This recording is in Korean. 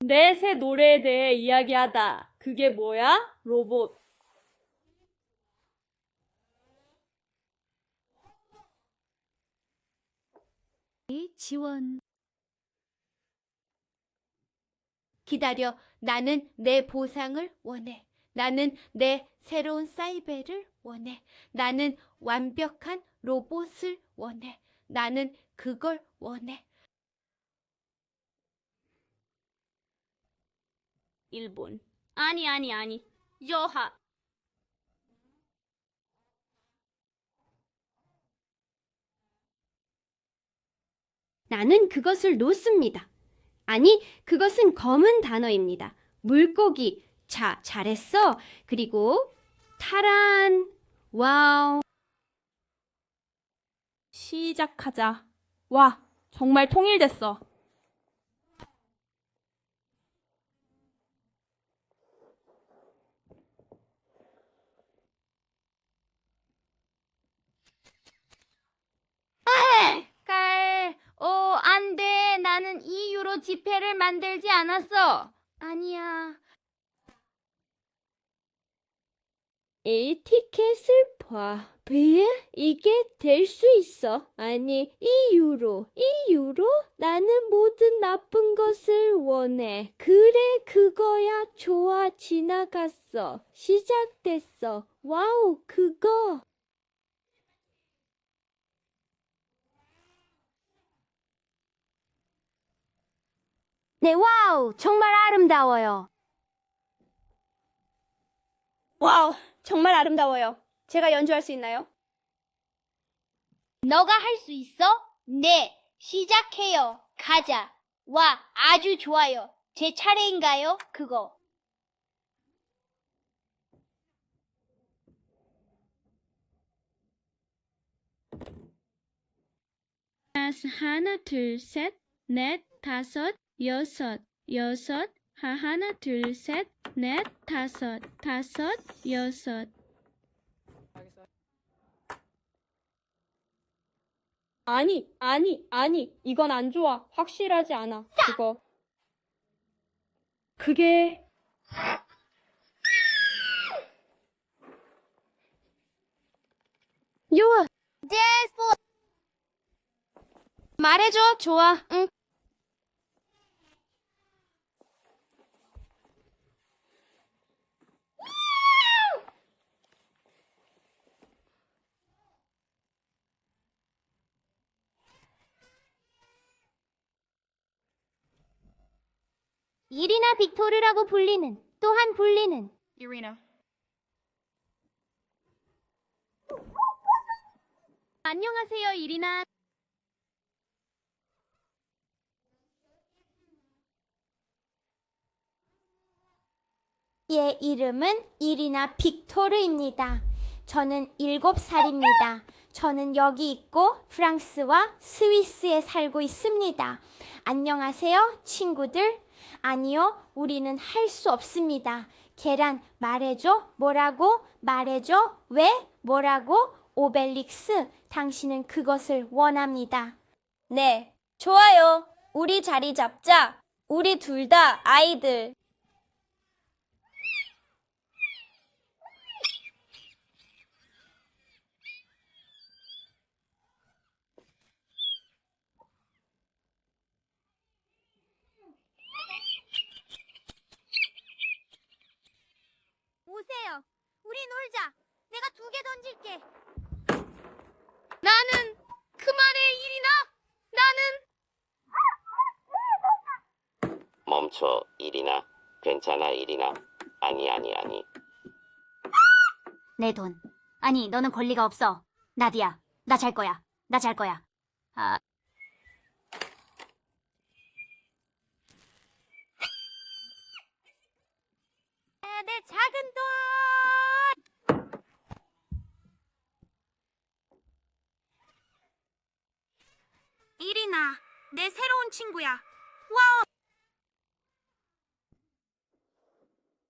내 새 노래에 대해 이야기하다. 그게 뭐야? 로봇. 지원. 기다려. 나는 내 보상을 원해. 나는 내 새로운 사이베를 원해. 나는 완벽한 로봇을 원해. 나는 그걸 원해. 일본. 아니, 아니, 아니. 여하. 나는 그것을 놓습니다. 아니, 그것은 검은 단어입니다. 물고기. 자, 잘했어. 그리고 타란. 와우. 시작하자. 와, 정말 통일됐어. 깔, 어, 안 돼. 유로 지폐를 만들지 않았어. 아니야. 이 티켓을 봐. 왜 이게 될 수 있어? 아니, 이 유로, 이 유로? 나는 모든 나쁜 것을 원해. 그래, 그거야. 좋아, 지나갔어. 시작됐어. 와우, 그거. 네, 와우, 정말 아름다워요. 와우, 정말 아름다워요. 제가 연주할 수 있나요? 너가 할 수 있어? 네. 시작해요. 가자. 와, 아주 좋아요. 제 차례인가요? 그거. 하나, 둘, 셋, 넷, 다섯, 여섯, 여섯, 하, 하나, 둘, 셋, 넷, 다섯, 다섯, 여섯. 아니, 아니, 아니. 이건 안 좋아. 확실하지 않아. 그거. 그게 요아, 데스포. 말해줘. 좋아. 응. 이리나 빅토르라고 불리는, 또한 불리는. Irina. 안녕하세요, 이리나. 의 이름은 이리나 빅토르입니다. 저는 일곱 살입니다. 저는 여기 있고 프랑스와 스위스에 살고 있습니다. 안녕하세요, 친구들. 아니요, 우리는 할 수 없습니다. 계란 말해줘. 뭐라고? 말해줘. 왜? 뭐라고? 오벨릭스, 당신은 그것을 원합니다. 네, 좋아요. 우리 자리 잡자. 우리 둘 다 아이들. 오세요. 우리 놀자. 내가 두 개 던질게. 나는 그만해, 이리나. 나는 멈춰, 이리나. 괜찮아, 이리나. 아니, 아니, 아니. 내 돈. 아니, 너는 권리가 없어. 나디야, 나 잘 거야. 나 잘 거야. 아. 내 작은 돈! 이리나, 내 새로운 친구야. 와우,